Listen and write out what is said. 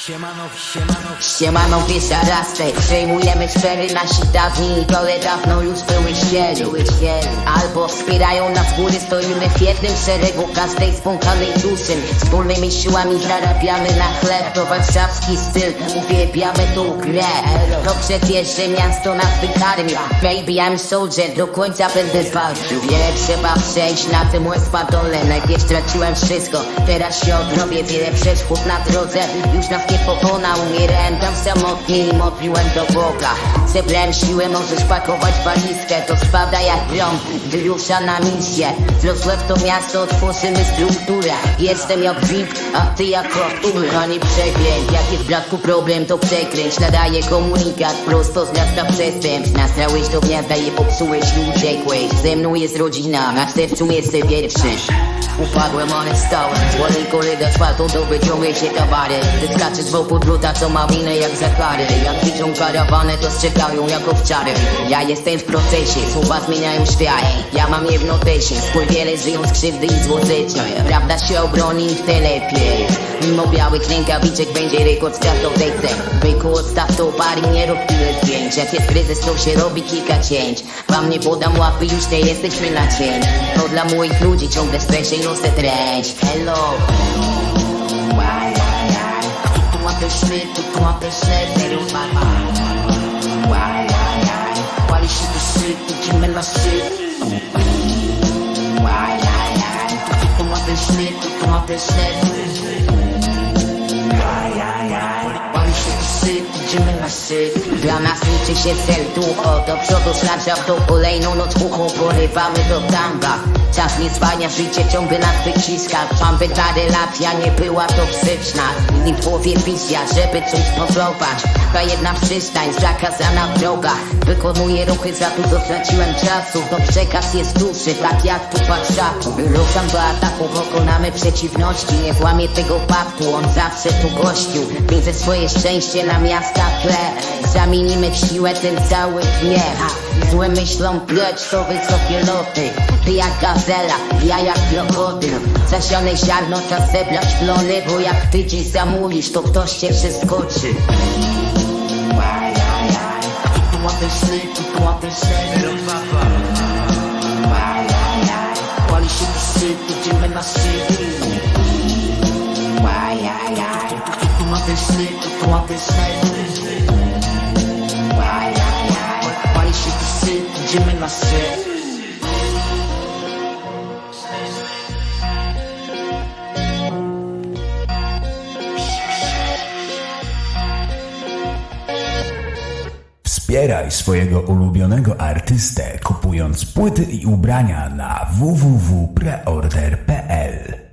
Siemano, siemano, Siemano piesza rastek Przejmujemy cztery nasi dawni idole dawno już były ścieli Albo wspierają nas góry Stoimy w jednym szeregu każdej spłonkanej duszy. Wspólnymi siłami zarabiamy na chleb To warszawski styl, uwielbiamy tą grę. To przecież miasto nas wykarmi. Baby I'm soldier, do końca będę walczył. Wiele trzeba przejść na tym łezpadole Najpierw straciłem wszystko, teraz się odrobię Wiele przeszkód na drodze, już nas nie pokona Umierałem tam samotnie i modliłem do Boga. Zebrałem siłę, możesz pakować walizkę To spada jak grom, gdy rusza na misję Wrocław to miasto, otworzymy strukturę. Jestem jak VIP, a ty jak ura Nie przeklęć, jak jest bratku problem to przekręć. Nadaję komunikat prosto z miasta przestępstw Nastrałeś do gniazda i popsułeś i uciekłeś. Ze mną jest rodzina, na sercu jestem pierwszy Upadłem, ale stałem Wolej korytarz faltą to wyciągaj się kabaret Ty skaczesz wokół druta, co ma winę jak za karę Jak widzą karawanę, to strzegają jak owczary. Ja jestem w procesie, słowa zmieniają świat. Ja mam je w notesie, wiele żyją z krzywdy i złożycia Prawda się obroni w lepiej. Mimo białych rękawiczek będzie rekord światowej cen Byku odstaw to bar i nie rób tyle zdjęć. Jak jest kryzys, to się robi kilka cięć. Wam nie podam łapy, już nie jesteśmy na cień. To dla moich ludzi ciągle stresie i nosę tręć Hello Why, why, why? Tu tu łapy szmy, tu tu łapy szmy, zero mama Why, why, why? Pali się do syp, idziemy na syp Why, why, why? Tu tu łapy szmy, tu tu łapy szmy do idziemy na syp Dla nas liczy się cel tu, o do przodu szlacza w tą kolejną noc ucho Porywamy do tanga Czas nie zwalnia, życie ciągle nas wyciska Mam ta relacja nie była toksyczna. I w głowie wizja, żeby coś spróbować Ta jedna przystań, zakazana droga Wykonuję ruchy, za dużo straciłem czasu. To przekaz jest duży, tak jak tu patrzaku Ruszam do ataku, pokonamy przeciwności. Nie włamię tego paktu, on zawsze tu gościł. Widzę swoje szczęście na miasta tle Zamienimy w siłę ten cały gniew Złe myślą precz, to wysokie loty. Ty jak gazela, ja jak krokodyl. Zasione ziarno, czas zebrać plony Bo jak ty dziś zamówisz, to ktoś cię przeskoczy. Sny zero papa Pali się syp, idziemy na syp Tu tu łapy sny, idziemy na Wspieraj swojego ulubionego artystę kupując płyty i ubrania na www.preorder.pl